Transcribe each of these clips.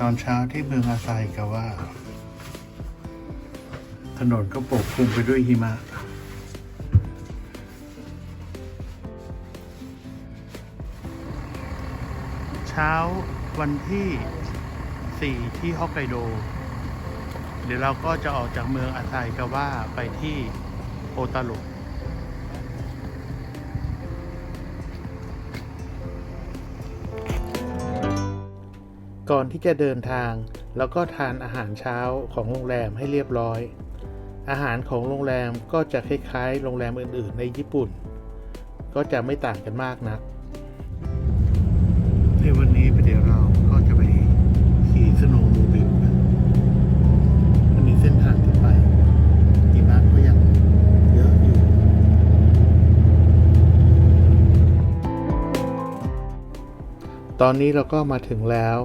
ตอนเช้าที่เมืองอาไซกาว่า ถนนก็ปกคลุมไปด้วยหิมะเช้าวันที่ 4 ที่ฮอกไกโด เดี๋ยวเราก็จะออกจากเมืองอาไซกาว่าไปที่โอตารุ ก่อนที่จะเดินทางเราก็ทานอาหารเช้าของโรงแรมให้เรียบร้อย อาหารของโรงแรมก็จะคล้ายๆ โรงแรมอื่นๆ ในญี่ปุ่น ก็จะไม่ต่างกันมากนักในวันนี้เดี๋ยวเราก็จะไปขี่สโนว์โมบิลกันอันนี้เส้นทางที่ไปหิมะก็ยังเยอะอยู่ ตอนนี้เราก็มาถึงแล้ว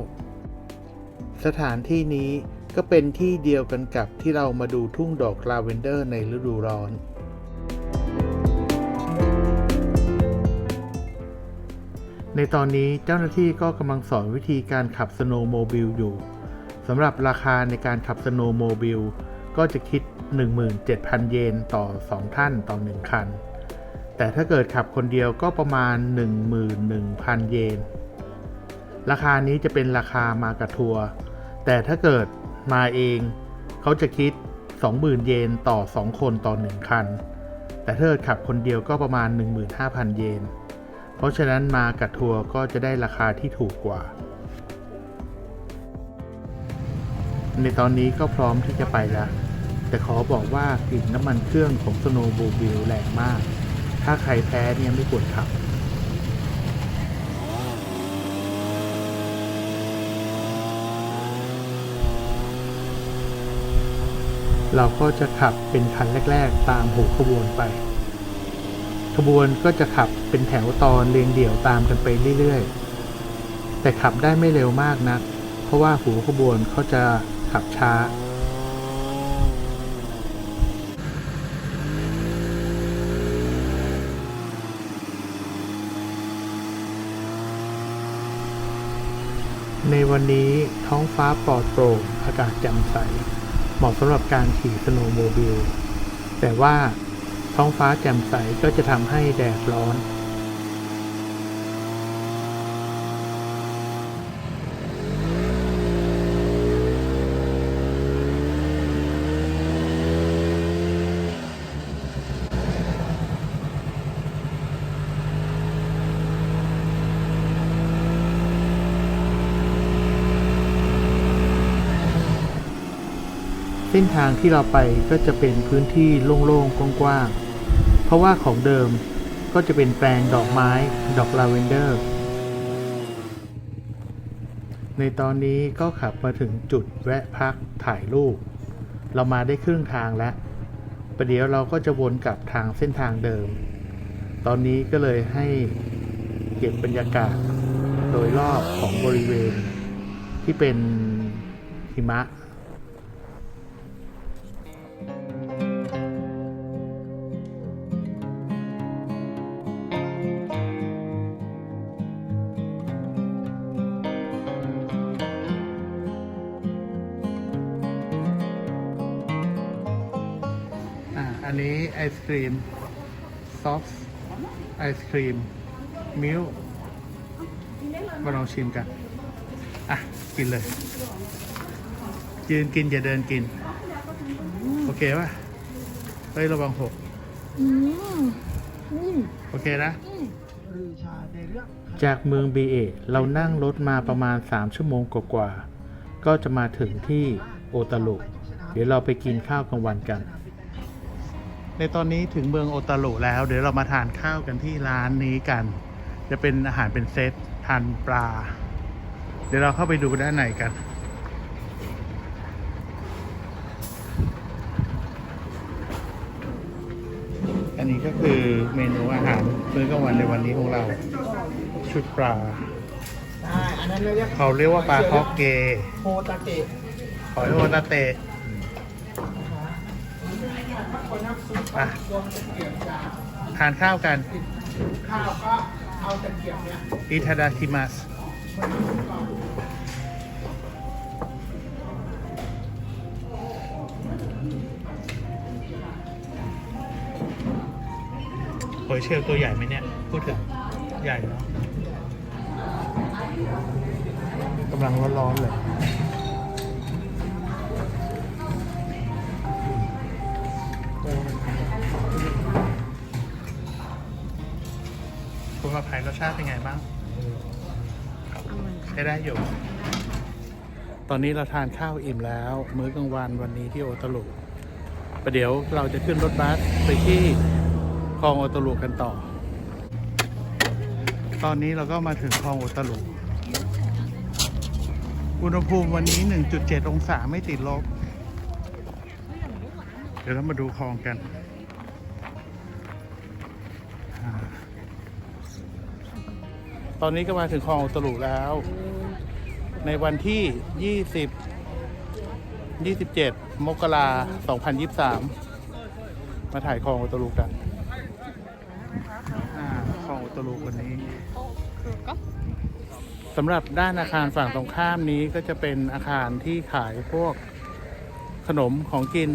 สถานที่นี้ก็เป็นที่เดียวกันกับที่เรามาดูทุ่งดอกลาเวนเดอร์ในฤดูร้อน ในตอนนี้เจ้าหน้าที่ก็กำลังสอนวิธีการขับสโนว์โมบิลอยู่สำหรับราคาในการขับสโนว์โมบิลก็จะคิด 17,000 เยนต่อ 2 ท่านต่อ 1 คัน แต่ถ้าเกิดขับคนเดียวก็ประมาณ 11,000 เยน ราคานี้จะเป็นราคามากับทัวร์ แต่ถ้าเกิดมาเองเขาจะคิด 20,000 เยนต่อ 2 คนต่อ 1 คัน แต่ถ้าเกิดขับคนเดียวก็ประมาณ 15,000 เยน เพราะฉะนั้นมากับทัวร์ก็จะได้ราคาที่ถูกกว่า ในตอนนี้ก็พร้อมที่จะไปแล้ว แต่ขอบอกว่ากลิ่นน้ำมันเครื่องของสโนว์โบบิลแรงมาก ถ้าใครแพ้เนี่ยไม่ควรขับ เราก็จะขับเป็นคันแรก ๆ ตามหัวขบวนไป ขบวนก็จะขับเป็นแถวตอนเรียงเดี่ยวตามกันไปเรื่อยๆ แต่ขับได้ไม่เร็วมากนัก เพราะว่าหัวขบวนเขาจะขับช้าในวันนี้ท้องฟ้าปลอดโปร่งอากาศแจ่มใส เหมาะสำหรับการขี่สโนว์โมบิล แต่ว่าท้องฟ้าแจ่มใสก็จะทำให้แดดร้อน เส้นทางที่เราไปก็จะเป็นพื้นที่โล่งๆกว้างๆ เพราะว่าของเดิมก็จะเป็นแปลงดอกไม้ ดอกลาเวนเดอร์ ในตอนนี้ก็ขับมาถึงจุดแวะพักถ่ายรูป เรามาได้ครึ่งทางแล้ว ประเดี๋ยวเราก็จะวนกลับทางเส้นทางเดิม ตอนนี้ก็เลยให้เก็บบรรยากาศโดยรอบของบริเวณที่เป็นหิมะ ไอศครีม ซอฟต์ไอศครีม มิลมาลองชิมกัน อะ กินเลย ยืนกิน อย่าเดินกิน โอเคป่ะ เฮ้ย ระวังหกอืมอืมโอเคนะอืมจากเมืองเบเอะเรานั่งรถมาประมาณ 3 ชั่วโมงกว่าๆก็จะมาถึงที่โอตารุเดี๋ยวเราไปกินข้าวกลางวันกัน ในตอนนี้ถึงเมืองโอตารุแล้ว เดี๋ยวเรามาทานข้าวกันที่ร้านนี้กัน จะเป็นอาหารเป็นเซตทานปลา เดี๋ยวเราเข้าไปดูด้านในกัน อันนี้ก็คือเมนูอาหารมื้อกลางวันในวันนี้ของเรา ชุดปลาใช่อันนั้นเราเรียกเขาเรียกว่าปลาฮอกเกโฮตาเตะหอยโอตาเตะ อะทานข้าวกัน ข้าวก็เอาตะเกียบเนี่ยอิทาดาคิมัสหอยเชลตัวใหญ่ไหมเนี่ย พูดถึงใหญ่เนาะกำลังร้อนๆเลย รสชาติเป็นไงบ้างใช้ได้อยู่ ตอนนี้เราทานข้าวอิ่มแล้ว มื้อกลางวันวันนี้ที่โอตารุประเดี๋ยวเราจะขึ้นรถบัสไปที่คลองโอตารุกันต่อ ตอนนี้เราก็มาถึงคลองโอตารุอุณหภูมิวันนี้ 1.7 องศาไม่ติดลบ เดี๋ยวเรามาดูคลองกันอ่า ตอนนี้ก็มาถึงคลองโอตารุแล้ว ในวันที่ 20 27 มกรา2023 มาถ่ายคลองโอตารุกันอ่าคลองโอตารุวันนี้สำหรับด้านอาคารฝั่งตรงข้ามนี้ก็จะเป็นอาคารที่ขายพวกขนมของกิน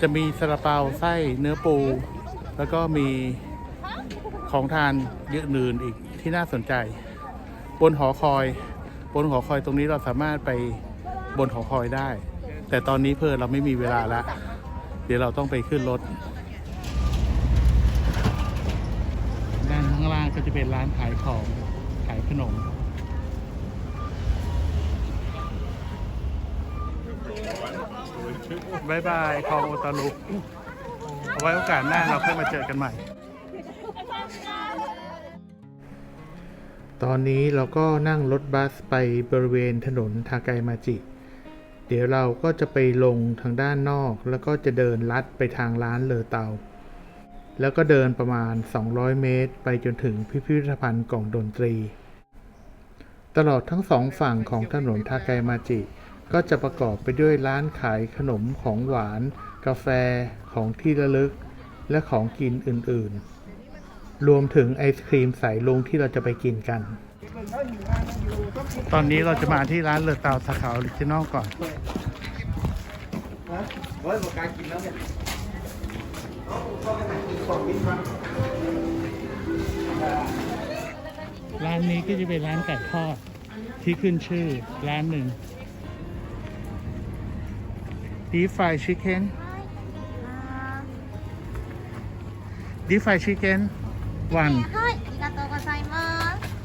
จะมีซาลาเปาไส้เนื้อปู แล้วก็มีของทานเยอะอื่นอีก ที่น่าสนใจ บนหอคอย บนหอคอยตรงนี้เราสามารถไปบนหอคอยได้ แต่ตอนนี้เพอเราไม่มีเวลาละ เดี๋ยวเราต้องไปขึ้นรถด้านข้างล่างก็จะเป็นร้านขายของขายขนมบายบายคลองโอตาลุเอาไว้โอกาสหน้าเราค่อยมาเจอกันใหม่ ตอนนี้เราก็นั่งรถบัสไปบริเวณถนนทาไกมาจิ เดี๋ยวเราก็จะไปลงทางด้านนอก แล้วก็จะเดินลัดไปทางร้านเลอเตา แล้วก็เดินประมาณ 200 เมตร ไปจนถึงพิพิธภัณฑ์กล่องดนตรี ตลอดทั้งสองฝั่งของถนนทาไกมาจิ ก็จะประกอบไปด้วยร้านขายขนมของหวาน กาแฟของที่ระลึก และของกินอื่นๆ รวมถึงไอศครีมสายลุงที่เราจะไปกินกัน ตอนนี้เราจะมาที่ร้านเลอเตาสาขาออริจินอลก่อนเฮ้ยบอกการกินแล้วเนี่ยของกินมาร้านนี้ก็จะเป็นร้านไก่ทอดที่ขึ้นชื่อร้านหนึ่ง Deep Fried Chicken Deep Fried Chicken one はい、ありがとうございます。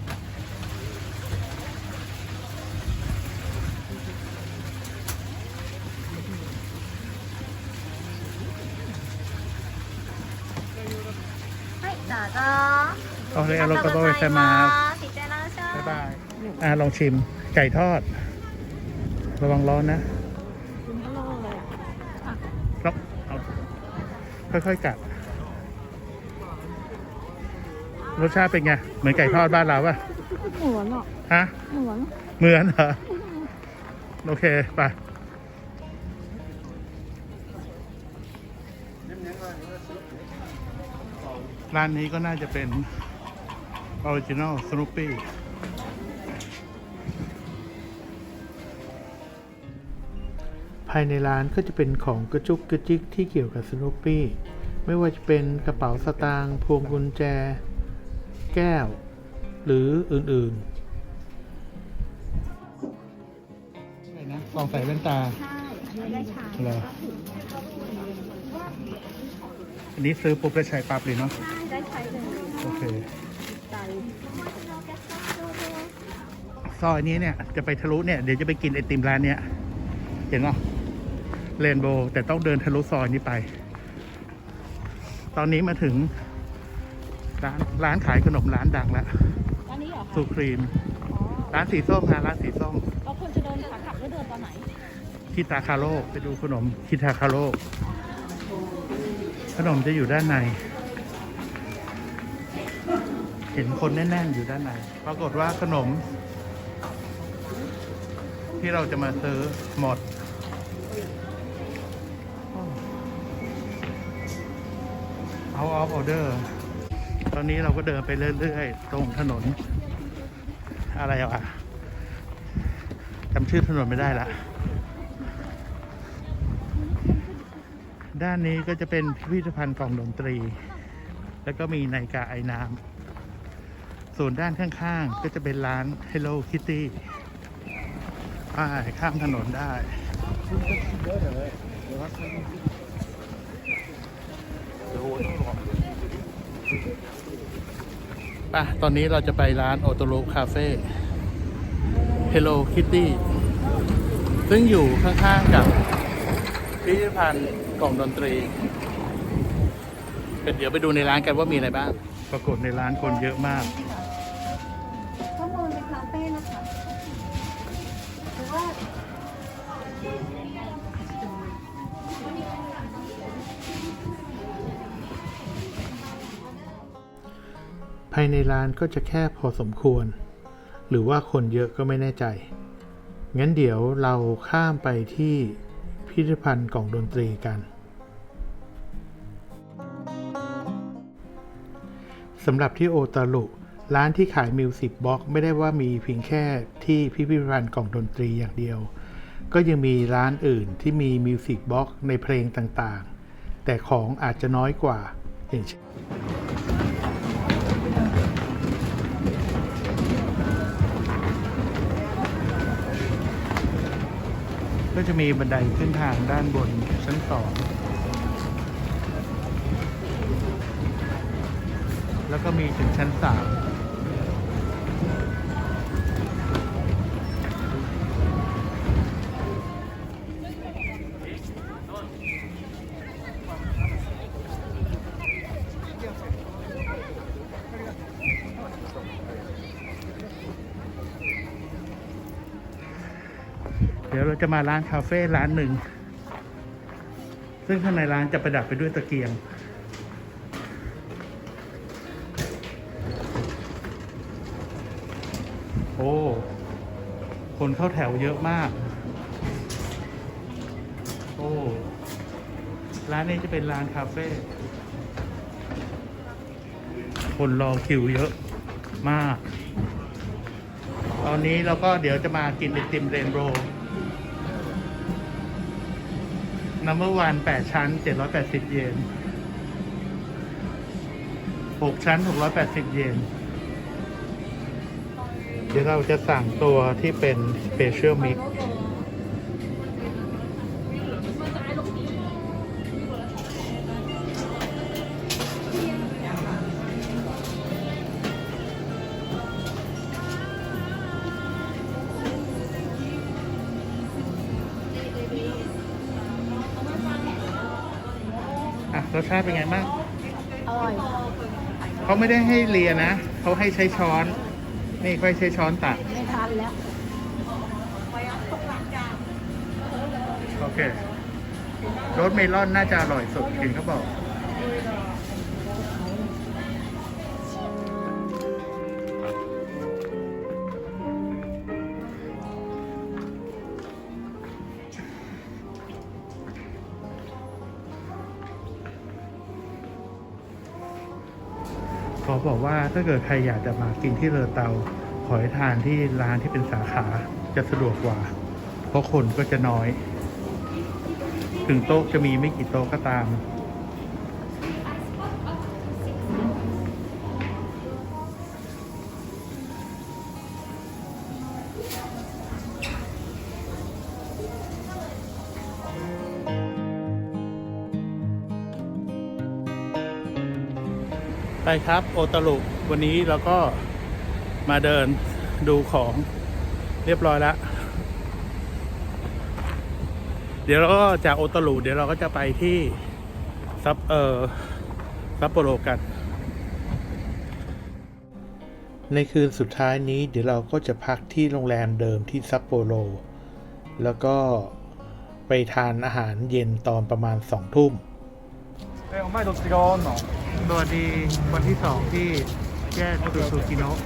はい、どうぞ。 โอเคเราก็ต้องไปมา す。いってらっしゃい。 บ๊ายบาย อ่าลองชิมไก่ทอด ระวังร้อนนะครับเอาค่อยๆกัด รสชาติเป็นไง เหมือนไก่ทอดบ้านเราป่ะเหมือนอะฮะเหมือนเหมือนเหรอโอเค ไปร้านนี้ก็น่าจะเป็นออริจินอลสนุปปี้ภายในร้านก็จะเป็นของกระจุกกระจิกที่เกี่ยวกับสนุปปี้ ไม่ว่าจะเป็นกระเป๋าสตางค์พวงกุญแจ แก้ว หรืออื่นๆอะไรนะลองใส่แว่นตา ใช่อันนี้ได้ชาเหรอ อันนี้ซื้อปุ๊บแล้วใช้ปั๊บเลยเนาะได้ใช้เลยโอเค ใจซอยนี้เนี่ยจะไปทะลุเนี่ย เดี๋ยวจะไปกินไอติมร้านเนี้ย เห็นเนาะเรนโบว์แต่ต้องเดินทะลุซอยนี้ไป ตอนนี้มาถึง ร้านร้านขายขนมร้านดังแล้วอันนี้เหรอซูคะครีม อ๋อร้านสีส้มฮะร้านสีส้มเราควรจะเดินขากลับหรือเดินตอนไหน คิตาคาโร่ไปดูขนมคิตาคาโร่ขนมจะอยู่ด้านใน เห็นคนแน่นๆอยู่ด้านใน ปรากฏว่าขนม ที่เราจะมาซื้อหมด เอาออฟออเดอร์ต อนนี้เราก็เดินไปเรื่อยๆ ตรงถนน อะไรอะจำชื่อถนนไม่ได้ละ ด้านนี้ก็จะเป็นพิพิธภัณฑ์กล่องดนตรี แล้วก็มีนาฬิกาไอ้น้ำส่วนด้านข้างๆ ก็จะเป็นร้าน Hello Kitty ป้ายข้ามถนนได้ ป่ะตอนนี้เราจะไปร้านโอโตโรคาเฟ่ Hello Kitty ซึ่งอยู่ข้างๆกับพิพิธภัณฑ์กล่องดนตรีเป็นเดี๋ยวไปดูในร้านกันว่ามีอะไรบ้าง ปรากฏในร้านคนเยอะมากายในร้านก็จะแค่พอสมควร หรือว่าคนเยอะก็ไม่แน่ใจ งั้นเดี๋ยวเราข้ามไปที่พิพิธภัณฑ์กล่องดนตรีกันสำหรับที่โอตารุร้านที่ขายมิวสิกบ็อกไม่ได้ว่ามีเพียงแค่ที่พิพิธภัณฑ์กล่องดนตรีอย่างเดียว ก็ยังมีร้านอื่นที่มีมิวสิกบ็อกในเพลงต่างๆ แต่ของอาจจะน้อยกว่าอย่างเช่น ก็จะมีบันไดขึ้นทางด้านบนชั้นสองแล้วก็มีถึงชั้นสาม จะมาร้านคาเฟ่ร้านหนึ่ง ซึ่งข้างในร้านจะประดับไปด้วยตะเกียง โอ้ คนเข้าแถวเยอะมาก โอ้ ร้านนี้จะเป็นร้านคาเฟ่ คนรอคิวเยอะมาก ตอนนี้เราก็เดี๋ยวจะมากินไอติมเรนโบว์ นัมเบอร์วันแปดชั้นเจ็ดร้อยแปดสิบเยนหกชั้นหกร้อยแปดสิบเยน เดี๋ยวเราจะสั่งตัวที่เป็นสเรสชาติเป็นไงบ้างอร่อยเขาไม่ได้ให้เลียนะเขาให้ใช้ช้อน นี่ค่อยใช้ช้อนตักไม่ทานแล้วโอเครสเมลอนน่าจะอร่อยสุดเห็นเขาบอก บอกว่าถ้าเกิดใครอยากจะมากินที่เลอเตาขอให้ทานที่ร้านที่เป็นสาขาจะสะดวกกว่า เพราะคนก็จะน้อย ถึงโต๊ะจะมีไม่กี่โต๊ะก็ตาม ไปครับโอตลุวันนี้เราก็มาเดินดูของเรียบร้อยแล้ว เดี๋ยวเราก็จากโอตลุเดี๋ยวเราก็จะไปที่ซับเออซัปโปโรกัน ในคืนสุดท้ายนี้เดี๋ยวเราก็จะพักที่โรงแรมเดิมที่ซัปโปโร แล้วก็ไปทานอาหารเย็นตอนประมาณสองทุ่มเอ๊ไม่ดนตรีก่อนเนาะ สวัสดีวันที่สองที่แยกสุสุกิโนะ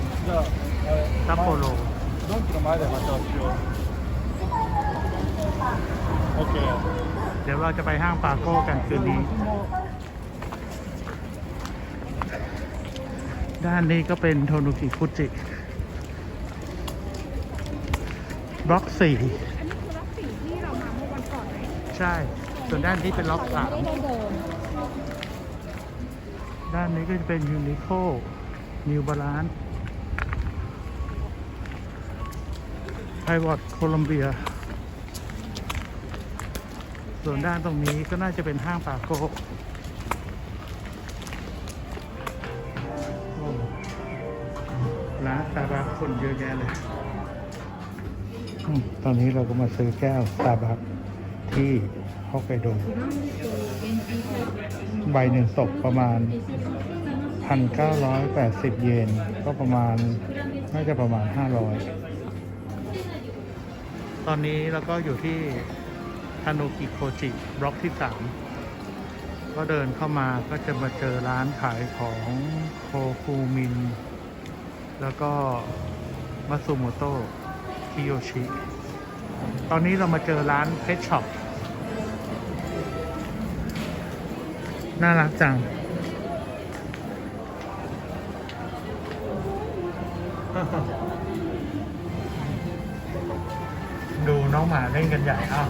ซัปโปโรโอเคเดี๋ยวเราจะไปห้างปาโก้กันคืนนี้ ด้านนี้ก็เป็นโทนุกิฟุจิบล็อกสี่ใช่ ส่วนด้านนี้เป็นล็อกสาม ด้านนี้ก็จะเป็นยูนิโคนิวบาลานไพวอตโคลัมเบีย ส่วนด้านตรงนี้ก็น่าจะเป็นห้างปาโก้โอ้ร้านตาบัคคนเยอะแยะเลย ตอนนี้เราก็มาซื้อแก้วตาบัค ที่ฮอกไกโดใบหนึ่งตกประมาณ 1,980 เยน ก็ประมาณ น่าจะประมาณ 500 ตอนนี้เราก็อยู่ที่ฮานุกิโคจิบล็อกที่ 3 ก็เดินเข้ามาก็จะมาเจอร้านขายของโคฟูมิน แล้วก็มัตสึโมโตะคิโยชิ ตอนนี้เรามาเจอร้านเพชช็อป น่ารักจังดูน้องหมาเล่นกันใหญ่อ้าว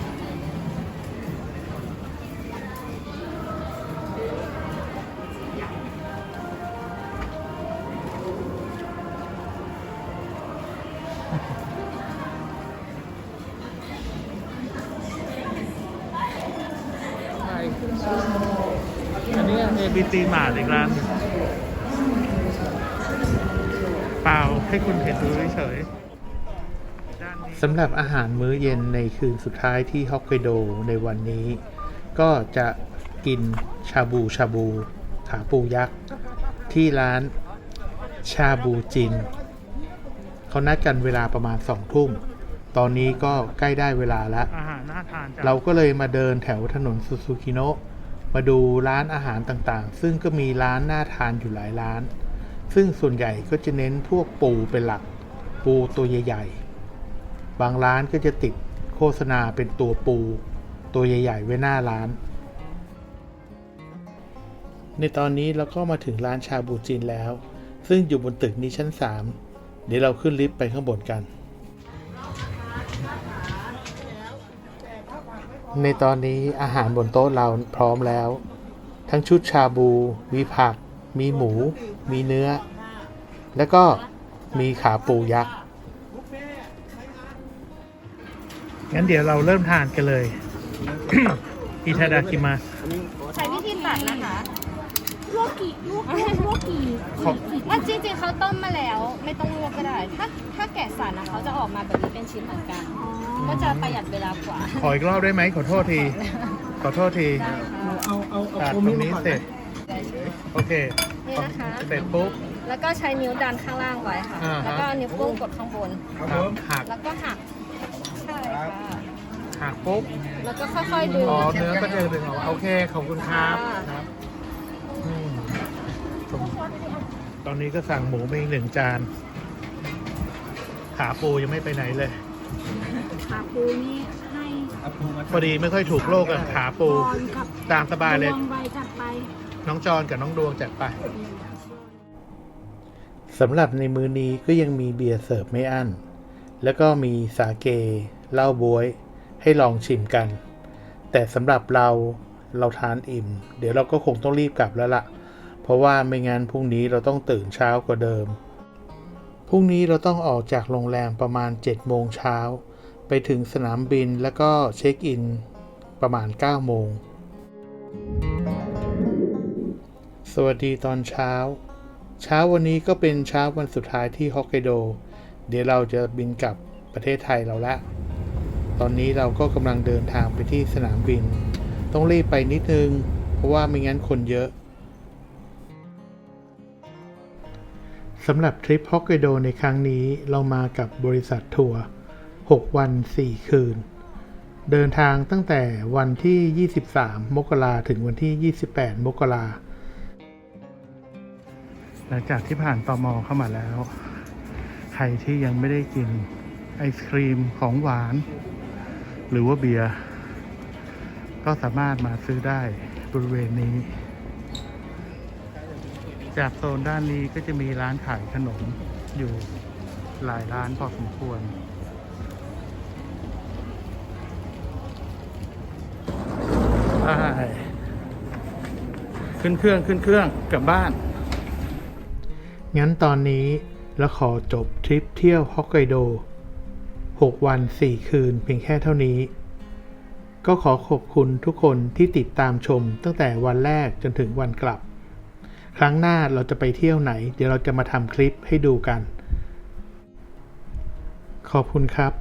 อบีตีหมาอีกร้านหนึ่งเปล่าให้คุณเห็นดูเฉยๆสำหรับอาหารมื้อเย็นในคืนสุดท้ายที่ฮอกไกโดในวันนี้ ก็จะกินชาบูชาบูขาปูยักษ์ ที่ร้านชาบูจิน เขานัดกันเวลาประมาณสองทุ่ม ตอนนี้ก็ใกล้ได้เวลาแล้วอาหารน่าทานจังเราก็เลยมาเดินแถวถนนซูซูกิโนะ มาดูร้านอาหารต่างๆ ซึ่งก็มีร้านน่าทานอยู่หลายร้าน ซึ่งส่วนใหญ่ก็จะเน้นพวกปูเป็นหลัก ปูตัวใหญ่ๆ บางร้านก็จะติดโฆษณาเป็นตัวปู ตัวใหญ่ ๆ ไว้หน้าร้าน ในตอนนี้เราก็มาถึงร้านชาบูจินแล้ว ซึ่งอยู่บนตึกนี้ชั้น 3 เดี๋ยวเราขึ้นลิฟต์ไปข้างบนกัน ในตอนนี้อาหารบนโต๊ะเราพร้อมแล้ว ทั้งชุดชาบู มีผัก มีหมู มีเนื้อ แล้วก็มีขาปูยักษ์งั้นเดี๋ยวเราเริ่มทานกันเลย อิทาดาคิมา ใช้วิธีตัดนะคะ ลว กกี่ลวกลวกกี่ขอว่าจริงๆเขาต้มมาแล้ว ไม่ต้องลวกก็ได้ ถ้าถ้าแกะสันนะเขาจะออกมาแบบนี้เป็นชิ้นเหมือนกัน ก็จะประหยัดเวลากว่า ขออีกรอบได้ไหมขอโทษที ขอโทษทีได้ค่ะเอาเอาเอาตัดโคตมิรงนี้เสร็จโอเคนี่นะคะเสร็จปุ๊บแล้วก็ใช้นิ้วดันข้างล่างไว้ค่ะอ่าฮะแล้วก็นิ้วโป้งกดข้างบนครับผมหักแล้วก็หักใช่ค่ะหักปุ๊บแล้วก็ค่อยๆดึงอ๋อเนื้อก็จะดึงออกมาโอเคขอบคุณครับ ตอนนี้ก็สั่งหมูมาอีกหนึ่งจาน ขาปูยังไม่ไปไหนเลย ขาปูนี่ให้เอาปูมาพอดีไม่ค่อยถูกโลกอะขาปูบอลกับตามสบายเลยลองใบจัดไป น้องจอนกับน้องดวงจัดไป สำหรับในมื้อนี้ก็ยังมีเบียร์เสิร์ฟไม่อั้น แล้วก็มีสาเกเหล้าบวย ให้ลองชิมกัน แต่สำหรับเราเราทานอิ่ม เดี๋ยวเราก็คงต้องรีบกลับแล้วล่ะเพ ราะว่าไม่งั้นพรุ่งนี้เราต้องตื่นเช้ากว่าเดิม พรุ่งนี้เราต้องออกจากโรงแรมประมาณ7โมงเช้าไปถึงสนามบินแล้วก็เช็คอินประมาณ9โมง สวัสดีตอนเช้า เช้าวันนี้ก็เป็นเช้าวันสุดท้ายที่ฮอกไกโด เดี๋ยวเราจะบินกลับประเทศไทยเราละ ตอนนี้เราก็กำลังเดินทางไปที่สนามบิน ต้องรีบไปนิดนึง เพราะว่าไม่งั้นคนเยอะ สำหรับทริปฮอกไกโดในครั้งนี้เรามากับบริษัททัวร์ 6 วัน 4 คืน เดินทางตั้งแต่วันที่ 23 มกราถึงวันที่ 28 มกราหลังจากที่ผ่านตอมอเข้ามาแล้ว ใครที่ยังไม่ได้กินไอศครีมของหวาน หรือว่าเบียร์ ก็สามารถมาซื้อได้บริเวณนี้ จากโซนด้านนี้ก็จะมีร้านขายขนมอยู่หลายร้านพอสมควรไปขึ้นเครื่องขึ้นเครื่องกลับบ้าน งั้นตอนนี้เราขอจบทริปเที่ยวฮอกไกโด 6 วัน 4 คืนเพียงแค่เท่านี้ ก็ขอขอบคุณทุกคนที่ติดตามชมตั้งแต่วันแรกจนถึงวันกลับ ครั้งหน้าเราจะไปเที่ยวไหน เดี๋ยวเราจะมาทำคลิปให้ดูกัน ขอบคุณครับ